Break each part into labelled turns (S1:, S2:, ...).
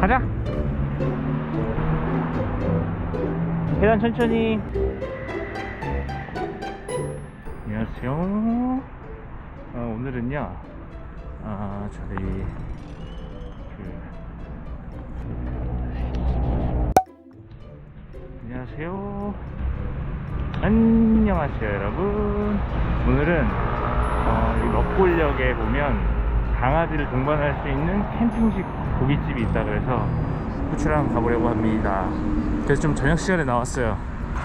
S1: 가자. 계단 천천히. 안녕하세요. 어, 오늘은요, 아, 저희, 그, 안녕하세요. 안녕하세요, 여러분. 오늘은, 어, 이 럭골역에 보면 강아지를 동반할 수 있는 캠핑식 고깃집이 있다 그래서 한번 가보려고 합니다. 그래서 좀 저녁 시간에 나왔어요.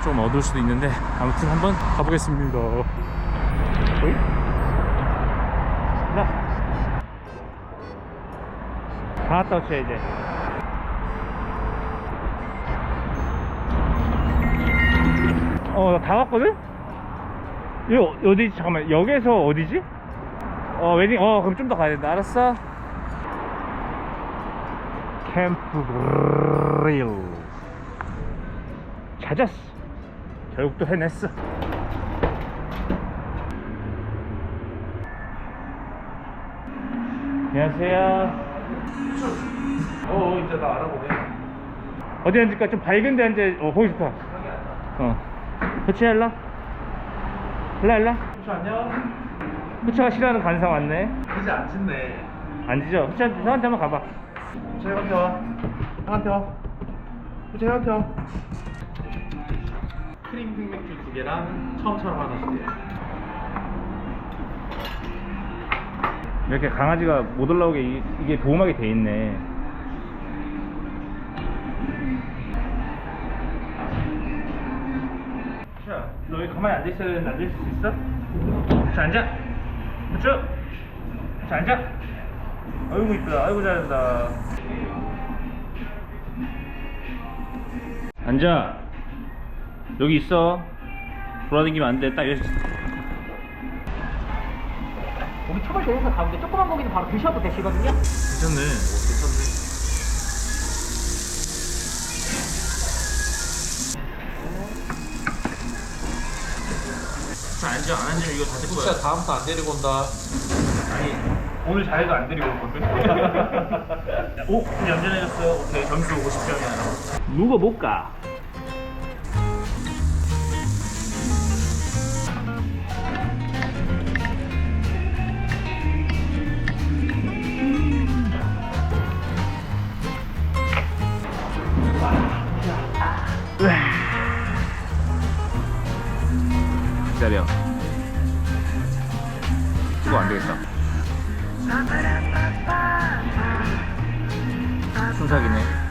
S1: 좀 어두울 수도 있는데 아무튼 한번 가보겠습니다. 어이? 나. 다 왔다 오셔 이제. 어, 다 왔거든? 여기 어디지? 잠깐만, 역에서 어디지? 어, 웨딩, 어, 그럼 좀 더 가야 된다. 알았어. 캠프 그릴. 찾았어. 결국 또 해냈어. 안녕하세요. 어, 어, 이제 나 알아보네. 어디 앉을까? 좀 밝은 데 앉아. 어, 거기 좋다. 어. 그치, 일라? 일라, 일라?
S2: 후추 안녕.
S1: 후차가 싫어하는 관상 왔네.
S2: 이제 안 짖네.
S1: 앉으죠? 후차, 형한테 한번 가봐.
S2: 후추 형한테 와. 형한테 와. 후추 형한테 와. 크림 흑맥주 두 개랑 처음처럼 하나 주세요.
S1: 이렇게 강아지가 못 올라오게 이, 이게 보호막이 돼 있네. 자, 너 여기 가만히 앉아 있어야 되는데 앉을 수 있어? 자, 앉아. 그쵸? 자, 앉아. 아이고 이쁘다. 아이고 잘한다. 앉아. 여기 있어. 돌아다니면 안 돼. 딱 여기.
S3: 고기 처벌 되는 거 가운데 조그만 고기는 바로 드셔도 되시거든요.
S1: 괜찮네.
S2: 괜찮네.
S1: 자, 앉아. 안 앉으면 이거 다될
S2: 후추야 다음부터 안 데리고 온다.
S1: 아니 오늘 자해도 안 데리고 올거든 오? 이제 얌전해졌어요 오케이 점수 50점이야 묵어볼까? 기다려. 이거 안 되겠다. 순삭이네